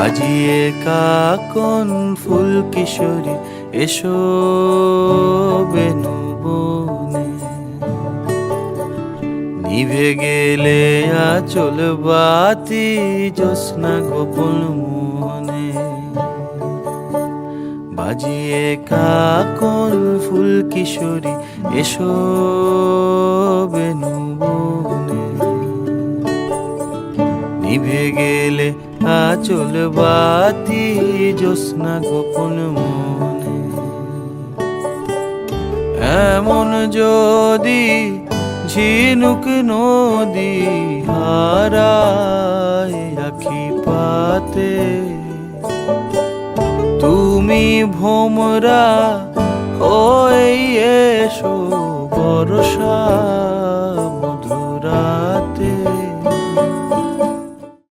বাজিয়ে কাকন ফুল কিশোরী, এসো বেনু নিভে গেলে আচল বাতি, জ্যোৎস্না গোপন মনে। বাজিয়ে কাকন ফুল কিশোরী, এসো বেনু বনে নিভে গেলে আচল বাতি জ্যোৎস্না গোপন মনে। এমন যদি ঝিনুক নদী হারায় আখি পাতে, তুমি ভোমরা হয়ে এসো বর্ষা।